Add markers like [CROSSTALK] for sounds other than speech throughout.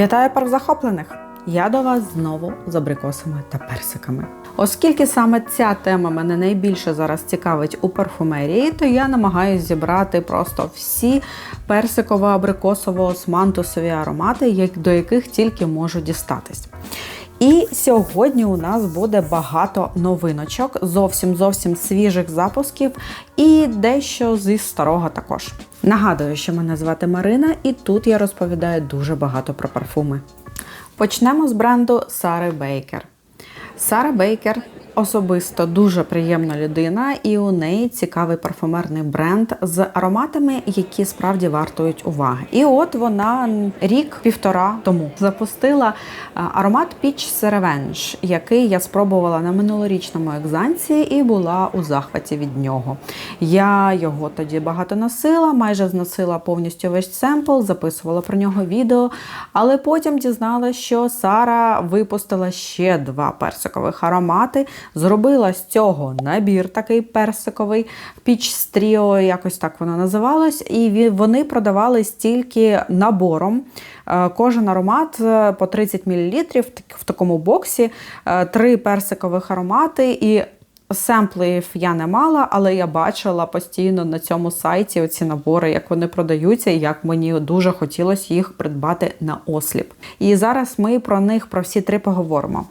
Вітаю паркзахоплених! Я до вас знову з абрикосами та персиками. Оскільки саме ця тема мене найбільше зараз цікавить у парфумерії, то я намагаюся зібрати просто всі персиково-абрикосово-османтусові аромати, до яких тільки можу дістатись. І сьогодні у нас буде багато новиночок, зовсім зовсім свіжих запусків і дещо зі старого також. Нагадую, що мене звати Марина, і тут я розповідаю дуже багато про парфуми. Почнемо з бренду Сари Бейкер. Сара Бейкер особисто дуже приємна людина, і у неї цікавий парфумерний бренд з ароматами, які справді вартують уваги. І от вона рік-півтора тому запустила аромат Peach Revenge, який я спробувала на минулорічному екзанці і була у захваті від нього. Я його тоді багато носила, майже зносила повністю весь семпл, записувала про нього відео, але потім дізналася, що Сара випустила ще два персикових аромати, зробила з цього набір такий персиковий, Peach Trio, якось так воно називалось, і вони продавались тільки набором. Е, Кожен аромат е, по 30 мл в такому боксі, е, три персикових аромати і Семплів я не мала, але я бачила постійно на цьому сайті оці набори, як вони продаються, і як мені дуже хотілося їх придбати на осліп. І зараз ми про них про всі три поговоримо.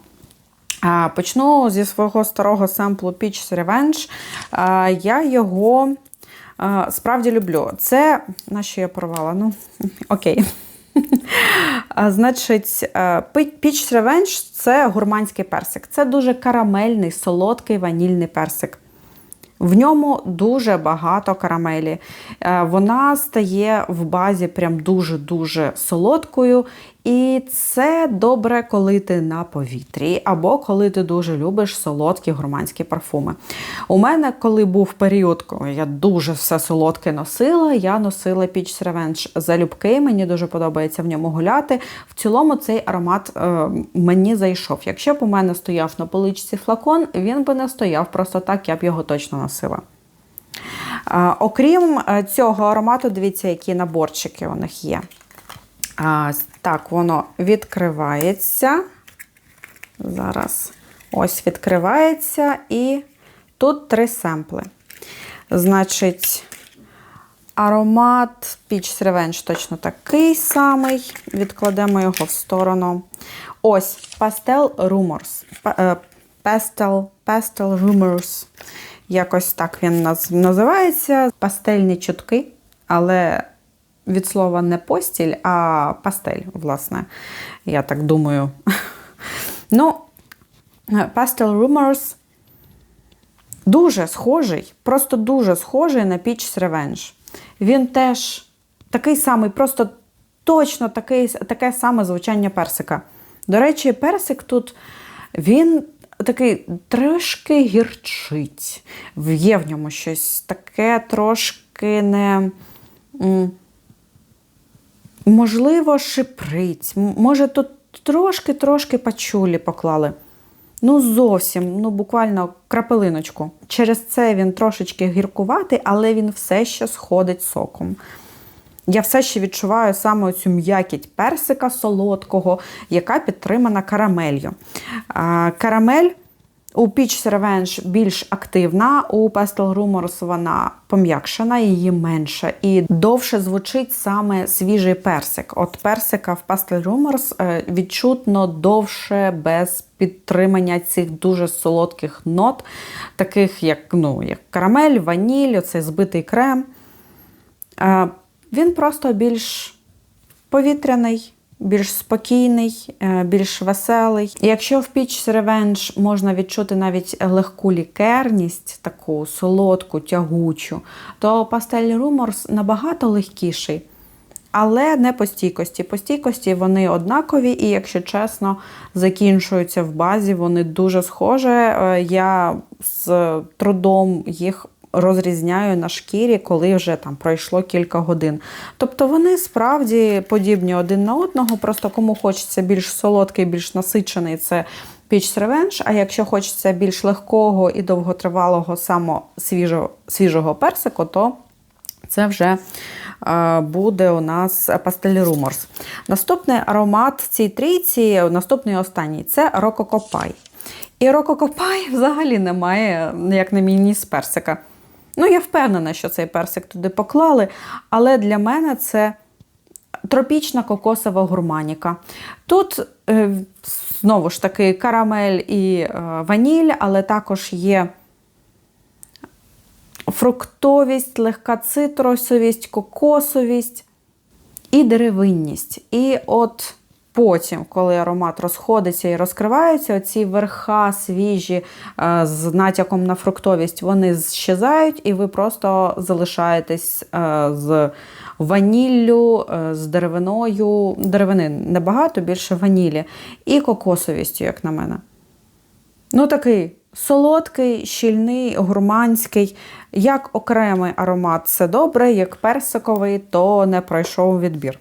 Почну зі свого старого семплу Peach Revenge. Я його справді люблю. Це на що я порвала? Ну, [LAUGHS] окей. Значить, Peach Revenge – це гурманський персик. Це дуже карамельний, солодкий ванільний персик. В ньому дуже багато карамелі. Вона стає в базі прям дуже-дуже солодкою. І це добре, коли ти на повітрі, або коли ти дуже любиш солодкі гурманські парфуми. У мене, коли був період, коли я дуже все солодке носила, я носила Peach Revenge залюбки. Мені дуже подобається в ньому гуляти. В цілому цей аромат е, мені зайшов. Якщо б у мене стояв на поличці флакон, він би не стояв просто так, я б його точно носила. А, окрім е, цього аромату, дивіться, які наборчики у них є. Так, воно відкривається. Зараз ось відкривається, і тут три семпли. Значить, аромат Peach Revenge точно такий самий. Відкладемо його в сторону. Ось Pastel Rumors. Pastel, Pastel Rumors. Якось так він наз- називається. Пастельні чутки, але від слова не постіль, а пастель, власне. Я так думаю. [LAUGHS] Ну, Pastel Rumors дуже схожий, просто дуже схожий на Peach Revenge. Він теж такий самий, просто точно такий, таке саме звучання персика. До речі, персик тут він такий трошки гірчить. Є в ньому щось таке трошки не. Можливо, шиприць. Може, тут трошки-трошки пачулі поклали. Ну, зовсім, ну буквально крапелиночку. Через це він трошечки гіркуватий, але він все ще сходить соком. Я все ще відчуваю саме цю м'якіть персика солодкого, яка підтримана карамелью. А, Карамель у Peach Revenge більш активна, у Pastel Rumors вона пом'якшена, її менше. І довше звучить саме свіжий персик. От персика в Pastel Rumors е, відчутно довше без підтримання цих дуже солодких нот, таких як, ну, як карамель, ваніль, оцей збитий крем. Е, Він просто більш повітряний, більш спокійний, е, більш веселий. Якщо в Peach Revenge можна відчути навіть легку лікерність, таку солодку, тягучу, то Pastel Rumors набагато легкіший. Але не по стійкості. По стійкості вони однакові, і, якщо чесно, закінчуються в базі. Вони дуже схожі. Е, Я з трудом їх розрізняю на шкірі, коли вже там пройшло кілька годин. Тобто вони справді подібні один на одного, просто кому хочеться більш солодкий, більш насичений, це Peach Revenge, а якщо хочеться більш легкого і довготривалого само свіжого, свіжого персику, то Це вже е, буде у нас Пастель Rumors. Наступний аромат цій трійці, наступний і останній це Рококопай. І Рококопай взагалі немає, як на мені, з персика. Ну, я впевнена, що цей персик туди поклали, але для мене це тропічна кокосова гурманіка. Тут, е, знову ж таки, карамель і е, ваніль, але також є фруктовість, легка цитрусовість, кокосовість і деревинність. І от потім, коли аромат розходиться і розкривається, оці верха свіжі е, з натяком на фруктовість, вони щезають, і ви просто залишаєтесь е, з ваніллю, е, з деревиною, деревини небагато, більше ванілі, і кокосовістю, як на мене. Ну, такий солодкий, щільний, гурманський. Як окремий аромат це добре, як персиковий, то не пройшов відбір.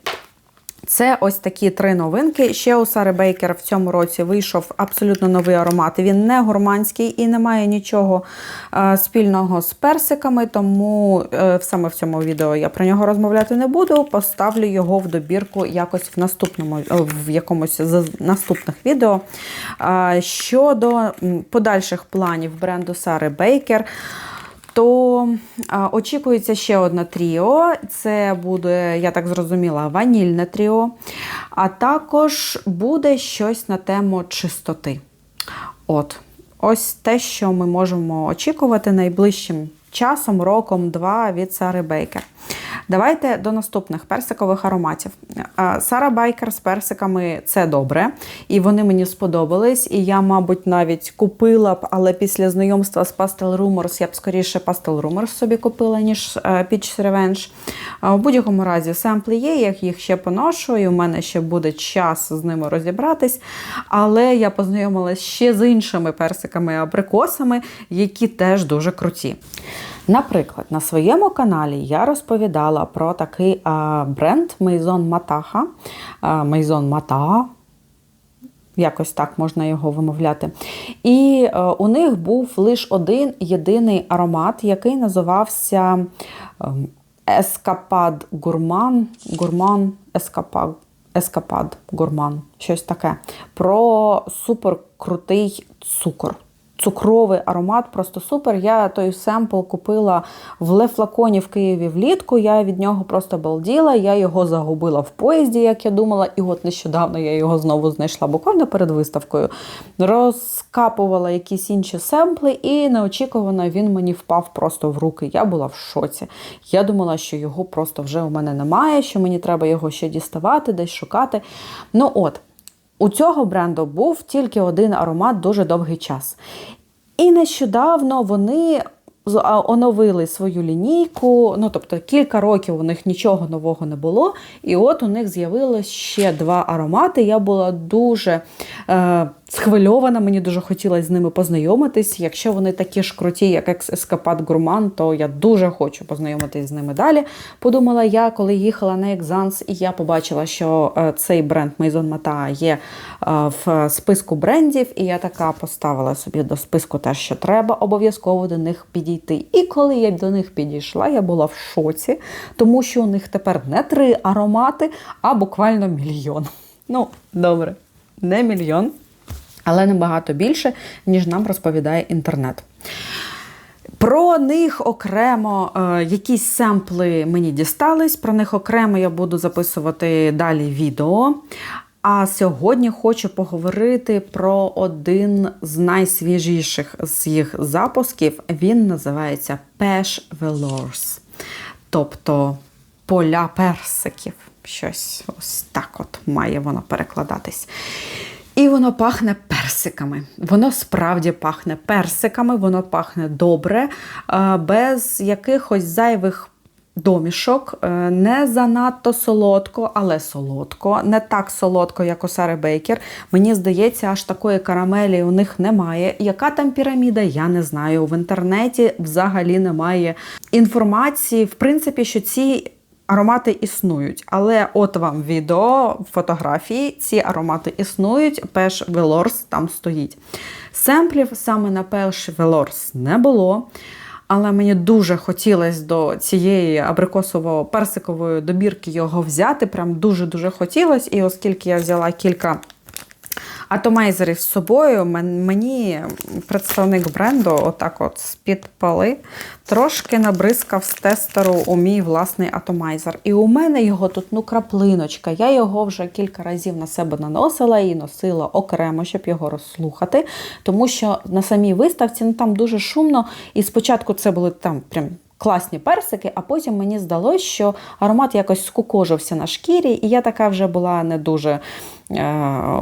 Це ось такі три новинки. Ще у Сари Бейкер в цьому році вийшов абсолютно новий аромат. Він не гурманський і не має нічого е, спільного з персиками, тому е, саме в цьому відео я про нього розмовляти не буду. Поставлю його в добірку якось в наступному, е, в якомусь з наступних відео. Щодо подальших планів бренду Сари Бейкер то очікується ще одне тріо. Це буде, я так зрозуміла, ванільне тріо. А також буде щось на тему чистоти. От, Ось те, що ми можемо очікувати найближчим часом, роком, два від Сари Бейкер. Давайте до наступних персикових ароматів. Сара Байкер з персиками це добре, і вони мені сподобались. І я, мабуть, навіть купила б, але після знайомства з Pastel Rumors я б скоріше Pastel Rumors собі купила, ніж е, Peach Revenge. У будь-якому разі, семпли є, я їх ще поношу, і у мене ще буде час з ними розібратись. Але я познайомилася ще з іншими персиками-абрикосами, які теж дуже круті. Наприклад, на своєму каналі я розповідала про такий а, бренд Maison Mataha. Maison Mataha, якось так можна його вимовляти. І а, у них був лише один єдиний аромат, який називався Ескапад Гурман. Гурман Ескапад. Ескапад Гурман, щось таке. Про суперкрутий цукор цукровий аромат, просто супер. Я той семпл купила в Лефлаконі в Києві влітку. Я від нього просто балділа. Я його загубила в поїзді, як я думала, і от нещодавно я його знову знайшла буквально перед виставкою. Розкапувала якісь інші семпли, і неочікувано він мені впав просто в руки. Я була в шоці. Я думала, що його просто вже у мене немає, що мені треба його ще діставати, десь шукати. Ну от. У цього бренду був тільки один аромат дуже довгий час. І нещодавно вони оновили свою лінійку, ну тобто кілька років у них нічого нового не було. І от у них з'явилось ще два аромати. Я була дуже е, схвильована, мені дуже хотілося з ними познайомитись. Якщо вони такі ж круті, як Ескапад Гурман, то я дуже хочу познайомитись з ними далі. Подумала я, коли їхала на Екзанс, і я побачила, що е, цей бренд Maison Mata є е, в списку брендів, і я така поставила собі до списку те, що треба, обов'язково до них підійти. І коли я до них підійшла, я була в шоці, тому що у них тепер не три аромати, а буквально мільйон. Ну, добре, не мільйон але набагато більше, ніж нам розповідає інтернет. Про них окремо е, якісь семпли мені дістались. Про них окремо я буду записувати далі відео. А сьогодні хочу поговорити про один з найсвіжіших з їх запусків. Він називається Pesh Velours. Тобто поля персиків. Щось ось так от має воно перекладатись. І воно пахне персиками. Воно справді пахне персиками, воно пахне добре, без якихось зайвих домішок. Е, не занадто солодко, але солодко. Не так солодко, як у Сари Бейкер. Мені здається, аж такої карамелі у них немає. Яка там піраміда, я не знаю. В інтернеті взагалі немає інформації, в принципі, що ці Аромати існують, але от вам відео, фотографії, ці аромати існують, Пеш Велорс там стоїть. Семплів саме на Пеш Велорс не було. але мені дуже хотілося до цієї абрикосово-персикової добірки його взяти. Прям дуже-дуже хотілося. І оскільки я взяла кілька атомайзерів з собою, мені представник бренду, отак от з-під пали, трошки набризкав з тестеру у мій власний атомайзер. І у мене його тут ну краплиночка. Я його вже кілька разів на себе наносила і носила окремо, щоб його розслухати. Тому що на самій виставці ну, там дуже шумно. І спочатку це були там прям. Класні персики, а потім мені здалося, що аромат якось скукожився на шкірі, і я така вже була не дуже е,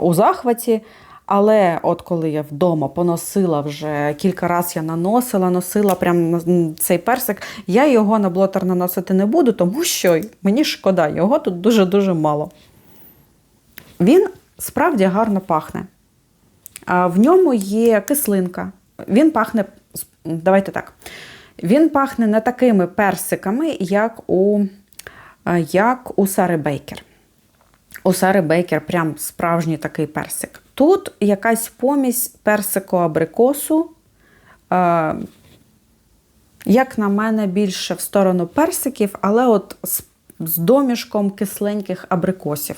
у захваті. Але от коли я вдома поносила вже кілька разів я наносила, носила прям цей персик, я його на блотер наносити не буду, тому що мені шкода, його тут дуже-дуже мало. Він справді гарно пахне. В ньому є кислинка. Він пахне, давайте так. Він пахне не такими персиками, як у як у Сари Бейкер. У Сари Бейкер прям справжній такий персик. Тут якась помість персико-абрикосу. Як на мене, більше в сторону персиків, але от з, з домішком кисленьких абрикосів.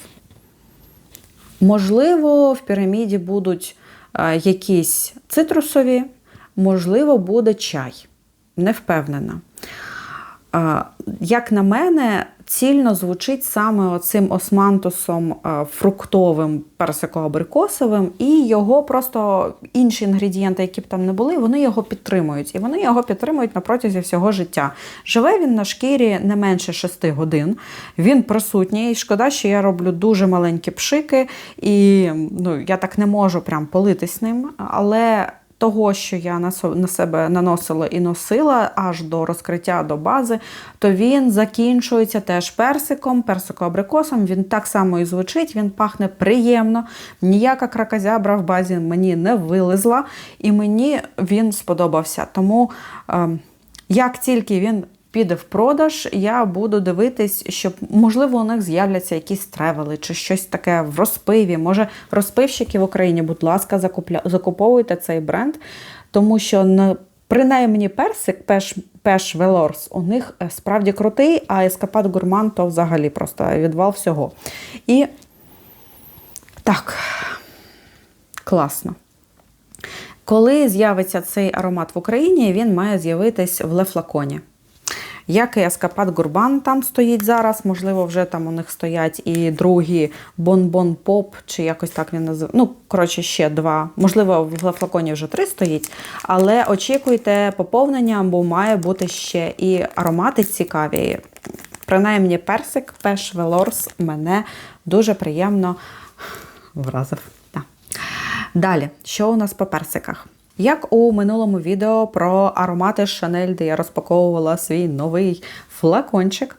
Можливо, в піраміді будуть якісь цитрусові, можливо, буде чай. Не впевнена. Як на мене, цільно звучить саме оцим османтусом е, фруктовим персико-абрикосовим, і його просто інші інгредієнти, які б там не були, вони його підтримують. І вони його підтримують на протязі всього життя. Живе він на шкірі не менше 6 годин. Він присутній. Шкода, що я роблю дуже маленькі пшики, і ну, я так не можу прям политись ним. Але того, що я на себе наносила і носила аж до розкриття до бази, то він закінчується теж персиком, персико-абрикосом. Він так само і звучить, він пахне приємно. Ніяка кракозябра в базі мені не вилизла, і мені він сподобався. Тому, ем, як тільки він піде в продаж, я буду дивитись, щоб, можливо, у них з'являться якісь тревели чи щось таке в розпиві. Може, розпивщики в Україні, будь ласка, закупля... закуповуйте цей бренд, тому що на принаймні персик, пеш, пеш Велорс, у них е, справді крутий, а ескапад гурман то взагалі просто відвал всього. І так, класно. Коли з'явиться цей аромат в Україні, він має з'явитись в лефлаконі. Як і Ескапад Гурбан там стоїть зараз, можливо, вже там у них стоять і другі Бон-Бон Поп, чи якось так він називає. Ну, коротше, ще два. Можливо, в флаконі вже три стоїть. Але очікуйте поповнення, бо має бути ще і аромати цікаві. Принаймні, персик Пеш Велорс мене дуже приємно вразив. Так. Далі, що у нас по персиках? Як у минулому відео про аромати Шанель, де я розпаковувала свій новий флакончик,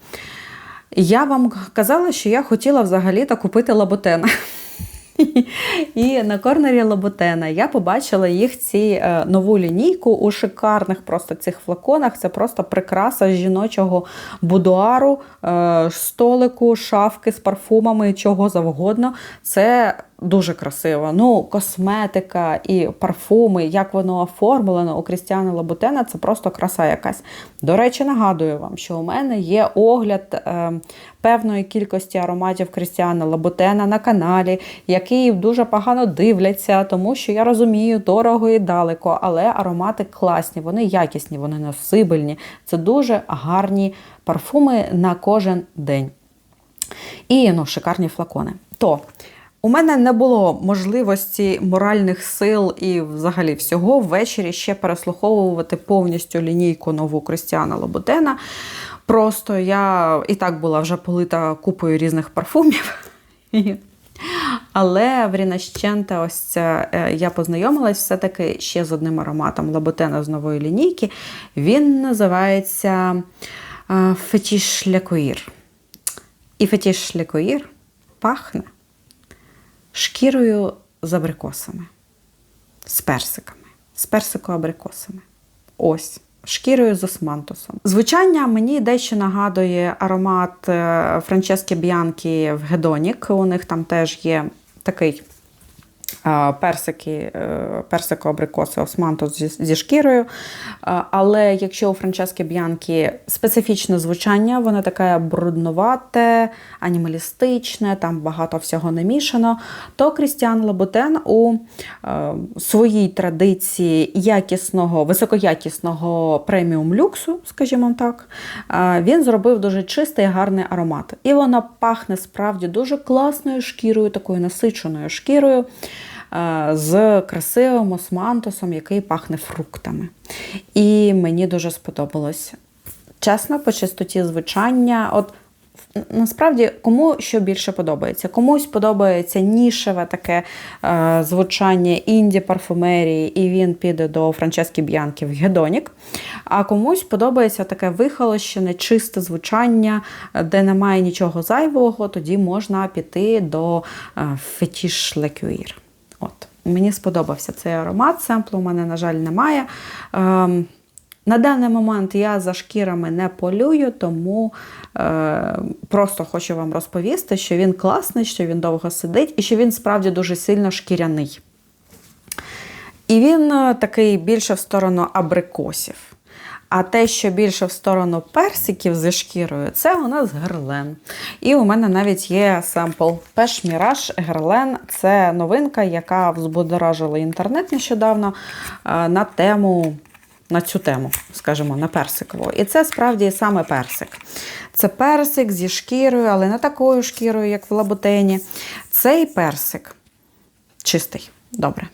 я вам казала, що я хотіла взагалі-то купити лаботена. І на корнері Лоботена я побачила їх ці е, нову лінійку у шикарних просто цих флаконах. Це просто прикраса жіночого будуару, е, столику, шафки з парфумами, чого завгодно. Це Дуже красиво. Ну, косметика і парфуми, як воно оформлено у Крістіана Лабутена, це просто краса якась. До речі, нагадую вам, що у мене є огляд е, певної кількості ароматів Крістіана Лабутена на каналі, які дуже погано дивляться, тому що я розумію, дорого і далеко, але аромати класні, вони якісні, вони носибельні. Це дуже гарні парфуми на кожен день. І ну, шикарні флакони. То у мене не було можливості моральних сил і взагалі всього ввечері ще переслуховувати повністю лінійку нову Кристіана Лобутена. Просто я і так була вже полита купою різних парфумів. Але в Рінащенте ось це е, я познайомилась все-таки ще з одним ароматом Лабутена з нової лінійки. Він називається Фетіш Лекоїр. І Фетіш Лекоїр пахне шкірою з абрикосами, з персиками, з персико-абрикосами. Ось. Шкірою з османтусом. Звучання мені дещо нагадує аромат е, Франчески Б'янкі в Гедонік. У них там теж є такий персики, е, персико абрикоси османтус зі, зі шкірою. Але якщо у Франчески Б'янкі специфічне звучання, воно таке брудновате, анімалістичне, там багато всього намішано, то Крістіан Лабутен у е, своїй традиції якісного, високоякісного преміум люксу, скажімо так, е, він зробив дуже чистий і гарний аромат. І вона пахне справді дуже класною шкірою, такою насиченою шкірою. Е, З красивим османтусом, який пахне фруктами. І мені дуже сподобалось. Чесно, по чистоті звучання. От Насправді, кому що більше подобається? Комусь подобається нішеве таке е, звучання інді парфумерії, і він піде до Франчески Б'янки в Гедонік. А комусь подобається таке вихолощене, чисте звучання, де немає нічого зайвого, тоді можна піти до е, Фетіш Лекюїр. От. Мені сподобався цей аромат. Семплу у мене, на жаль, немає. Ем, на даний момент я за шкірами не полюю, тому е, просто хочу вам розповісти, що він класний, що він довго сидить і що він справді дуже сильно шкіряний. І він е, такий більше в сторону абрикосів. А те, що більше в сторону персиків зі шкірою, це у нас герлен. І у мене навіть є семпл Пеш Міраж Герлен. Це новинка, яка взбудоражила інтернет нещодавно е, на тему. На цю тему, скажімо, на персикову. І це справді саме персик. Це персик зі шкірою, але не такою шкірою, як в лабутені. Цей персик чистий. Добре.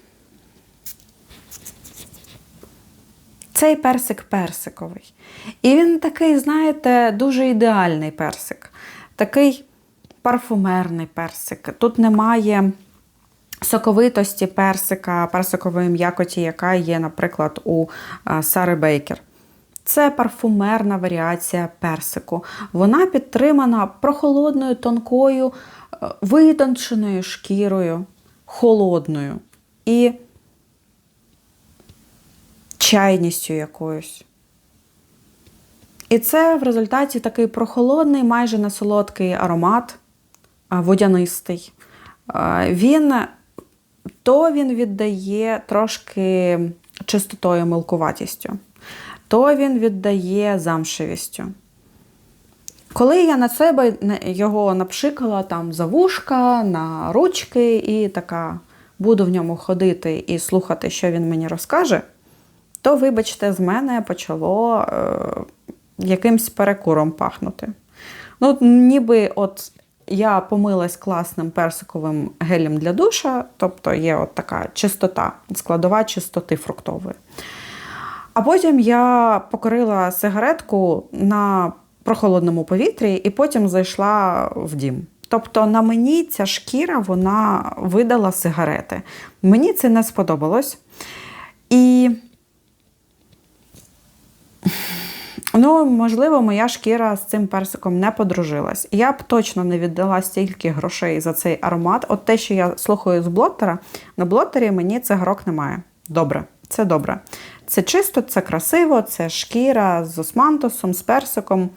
Цей персик персиковий. І він такий, знаєте, дуже ідеальний персик. Такий парфумерний персик. Тут немає соковитості персика, персикової м'якоті, яка є, наприклад, у Сари Бейкер. Це парфумерна варіація персику. Вона підтримана прохолодною, тонкою, витонченою шкірою, холодною і чайністю якоюсь. І це в результаті такий прохолодний, майже несолодкий аромат, водянистий. Він то він віддає трошки чистотою милкуватістю, то він віддає замшевістю. Коли я на себе його напшикала там за вушка, на ручки, і така буду в ньому ходити і слухати, що він мені розкаже, то, вибачте, з мене почало е, якимсь перекуром пахнути. Ну, ніби от я помилась класним персиковим гелем для душа, тобто є от така чистота, складова чистоти фруктової. А потім я покорила сигаретку на прохолодному повітрі і потім зайшла в дім. Тобто на мені ця шкіра вона видала сигарети. Мені це не сподобалось. І Ну, можливо, моя шкіра з цим персиком не подружилась. Я б точно не віддала стільки грошей за цей аромат. От те, що я слухаю з блотера, на блотері мені це грок немає. Добре, це добре. Це чисто, це красиво, це шкіра з османтусом, з персиком.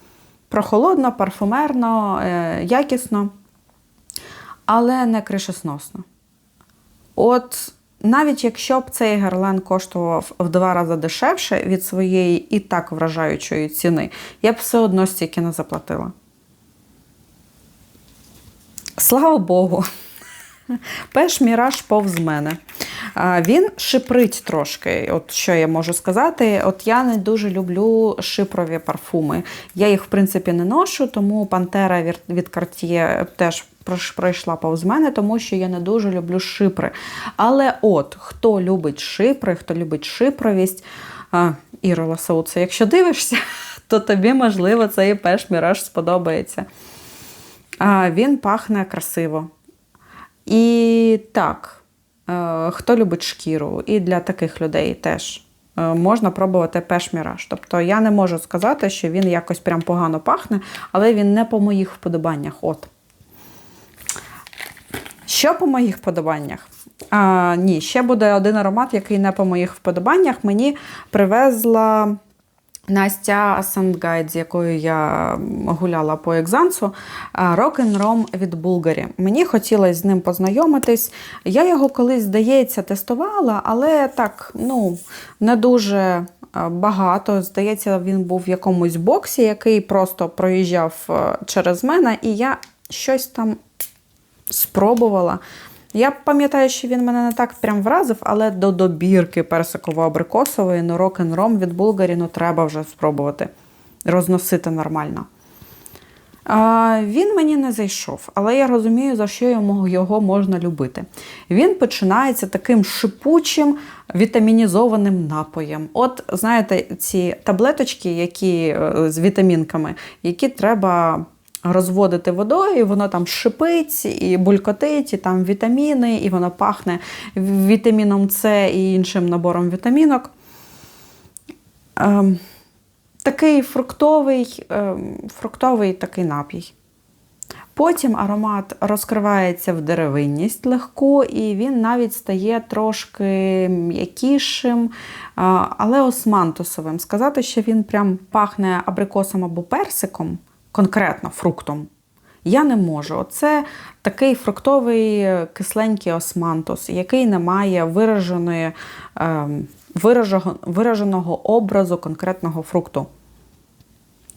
Прохолодно, парфумерно, е, якісно, але не кришесносно. От навіть якщо б цей гарлен коштував в два рази дешевше від своєї і так вражаючої ціни, я б все одно стільки не заплатила. Слава Богу! [LAUGHS] Пеш Міраж повз мене. Він шиприть трошки, от що я можу сказати. От я не дуже люблю шипрові парфуми. Я їх, в принципі, не ношу, тому Пантера від Cartier теж пройшла повз мене, тому що я не дуже люблю шипри. Але от хто любить шипри, хто любить шипровість, а, Іро якщо дивишся, [LAUGHS] то тобі, можливо, цей пеш міраж сподобається. Він пахне красиво. І так, е, хто любить шкіру, і для таких людей теж. Е, можна пробувати пеш-міраж. Тобто я не можу сказати, що він якось прям погано пахне, але він не по моїх вподобаннях. От. Що по моїх вподобаннях? А, Ні, ще буде один аромат, який не по моїх вподобаннях. Мені привезла Настя Сандгайд, з якою я гуляла по екзансу, рок-н-ром від Булгарі. Мені хотілося з ним познайомитись. Я його колись, здається, тестувала, але так, ну, не дуже багато. Здається, він був в якомусь боксі, який просто проїжджав е, через мене, і я щось там спробувала. Я пам'ятаю, що він мене не так прям вразив, але до добірки персиково-абрикосової, ну рок-н-ром від Булгарі, ну треба вже спробувати розносити нормально. А, Він мені не зайшов, але я розумію, за що йому його можна любити. Він починається таким шипучим вітамінізованим напоєм. От, знаєте, ці таблеточки, які е, з вітамінками, які треба розводити водою, і воно там шипить, і булькотить, і там вітаміни, і воно пахне вітаміном С і іншим набором вітамінок. Ем, Такий фруктовий, ем, фруктовий такий напій. Потім аромат розкривається в деревинність легко, і він навіть стає трошки м'якішим, але османтусовим. Сказати, що він прям пахне абрикосом або персиком, конкретно фруктом. Я не можу. Це такий фруктовий кисленький османтус, який не має вираженої, ем, вираженого образу конкретного фрукту.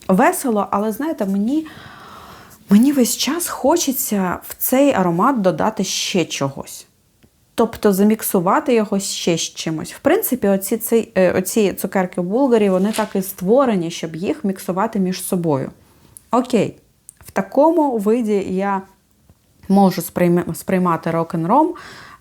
Весело, але знаєте, мені мені весь час хочеться в цей аромат додати ще чогось. Тобто заміксувати його ще з чимось. В принципі, оці ці, е, оці цукерки в Булгарі вони так і створені, щоб їх міксувати між собою. Окей, в такому виді я можу сприймати рок-н-ром,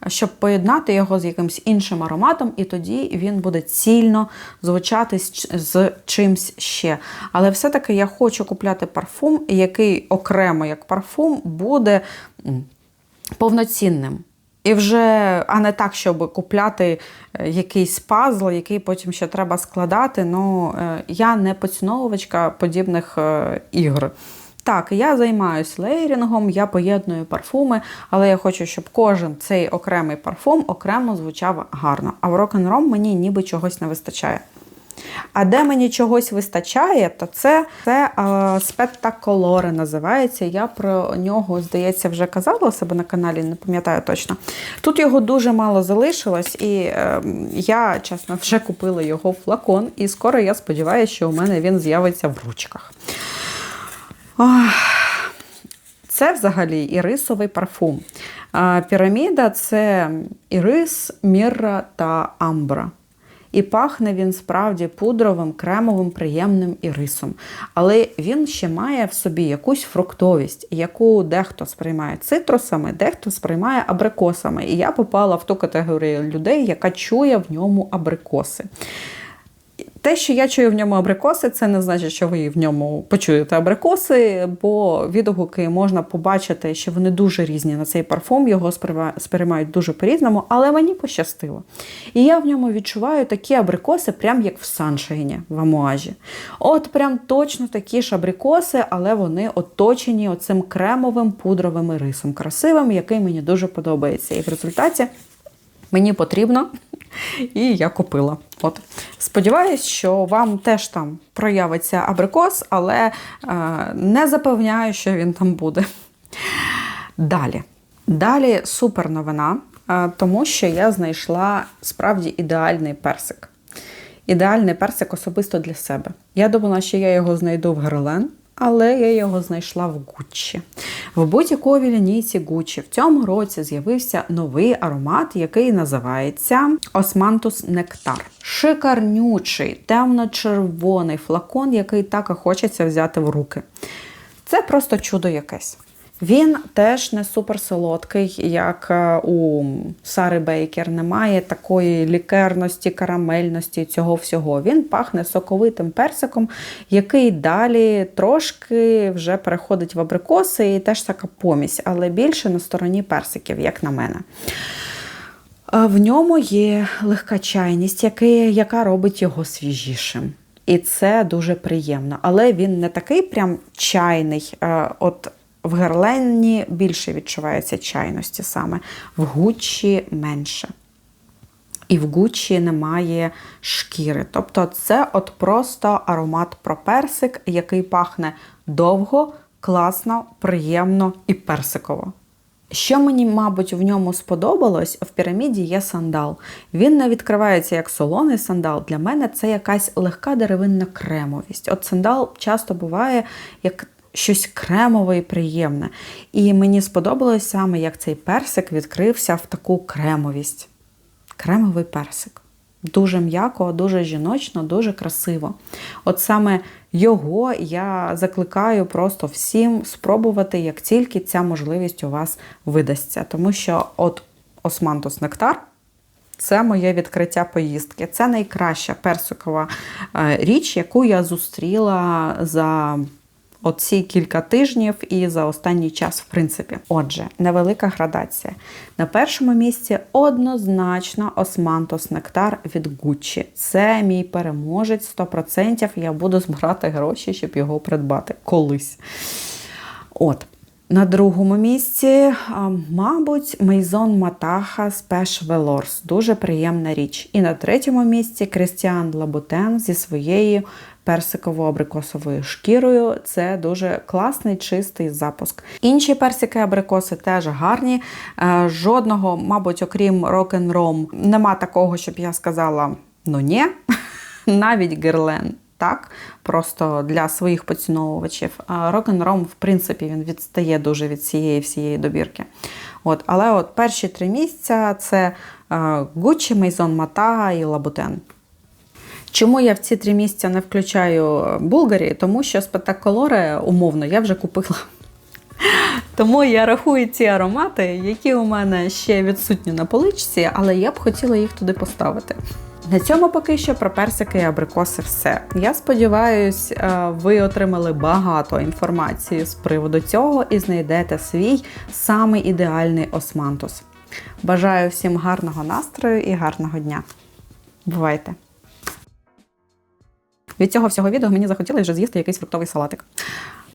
щоб поєднати його з якимось іншим ароматом, і тоді він буде цільно звучати з чимсь ще. Але все-таки я хочу купляти парфум, який окремо як парфум буде повноцінним. І вже, а не так, щоб купляти е, якийсь пазл, який потім ще треба складати. Ну, е, я не поціновувачка подібних е, ігор. Так, я займаюся лейрінгом, я поєдную парфуми, але я хочу, щоб кожен цей окремий парфум окремо звучав гарно. А в рок-н-ром мені ніби чогось не вистачає. А де мені чогось вистачає, то це це спектаколоре називається. Я про нього, здається, вже казала у себе на каналі, не пам'ятаю точно. Тут його дуже мало залишилось, і е, я, чесно, вже купила його флакон, і скоро я сподіваюся, що у мене він з'явиться в ручках. Це взагалі ірисовий парфум. Піраміда це ірис, мірра та амбра. І пахне він справді пудровим, кремовим, приємним ірисом. Але він ще має в собі якусь фруктовість, яку дехто сприймає цитрусами, дехто сприймає абрикосами. І я попала в ту категорію людей, яка чує в ньому абрикоси. Те, що я чую в ньому абрикоси, це не значить, що ви в ньому почуєте абрикоси, бо відгуки можна побачити, що вони дуже різні на цей парфум, його сприймають дуже по-різному, але мені пощастило. І я в ньому відчуваю такі абрикоси, прям як в саншайні в амуажі. От прям точно такі ж абрикоси, але вони оточені оцим кремовим пудровим рисом, красивим, який мені дуже подобається. І в результаті мені потрібно. І я купила. От. Сподіваюсь, що вам теж там проявиться абрикос, але е, не запевняю, що він там буде. Далі. Далі супер новина, е, тому що я знайшла справді ідеальний персик. Ідеальний персик особисто для себе. Я думала, що я його знайду в Герлен, але я його знайшла в Гуччі. В будь-якій лінійці Гуччі в цьому році з'явився новий аромат, який називається Османтус Нектар. Шикарнючий, темно-червоний флакон, який так і хочеться взяти в руки. Це просто чудо якесь. Він теж не супер солодкий, як е, у Сари Бейкер. Немає такої лікерності, карамельності цього всього. Він пахне соковитим персиком, який далі трошки вже переходить в абрикоси і теж така помість, але більше на стороні персиків, як на мене. В ньому є легка чайність, яка робить його свіжішим. І це дуже приємно. Але він не такий прям чайний. Е, от в Герленні більше відчувається чайності саме, в Гуччі менше. і в Гуччі немає шкіри. Тобто, це от просто аромат про персик, який пахне довго, класно, приємно і персиково. Що мені, мабуть, в ньому сподобалось, в піраміді є сандал. Він не відкривається як солоний сандал. Для мене це якась легка деревинна кремовість. От сандал часто буває як щось кремове і приємне. І мені сподобалось саме, як цей персик відкрився в таку кремовість. Кремовий персик. Дуже м'яко, дуже жіночно, дуже красиво. От саме його я закликаю просто всім спробувати, як тільки ця можливість у вас видасться. Тому що от Османтус Нектар це моє відкриття поїздки. Це найкраща персикова е, річ, яку я зустріла за оці кілька тижнів і за останній час, в принципі. Отже, невелика градація. На першому місці однозначно Османтос Нектар від Gucci. Це мій переможець 100%. Я буду збирати гроші, щоб його придбати колись. От. На другому місці, мабуть, Мейзон Матаха Special Velours. Дуже приємна річ. І на третьому місці Кристіан Лабутен зі своєю персиково-абрикосовою шкірою. Це дуже класний, чистий запуск. Інші персики-абрикоси теж гарні. Е, Жодного, мабуть, окрім Rock'n'Rom, нема такого, щоб я сказала: ну ні, [LAUGHS] навіть Герлен. Так, просто для своїх поціновувачів. Rock'n'Rom, в принципі, він відстає дуже від цієї всієї добірки. От, але от перші три місця це Gucci, Maison Mata і Louboutin. Чому я в ці три місця не включаю Булгарі? Тому що спектаколоре, умовно, я вже купила. [LAUGHS] Тому я рахую ці аромати, які у мене ще відсутні на поличці, але я б хотіла їх туди поставити. На цьому поки що про персики і абрикоси все. Я сподіваюся, ви отримали багато інформації з приводу цього і знайдете свій самий ідеальний османтус. Бажаю всім гарного настрою і гарного дня. Бувайте! Від цього всього відео мені захотілося вже з'їсти якийсь фруктовий салатик.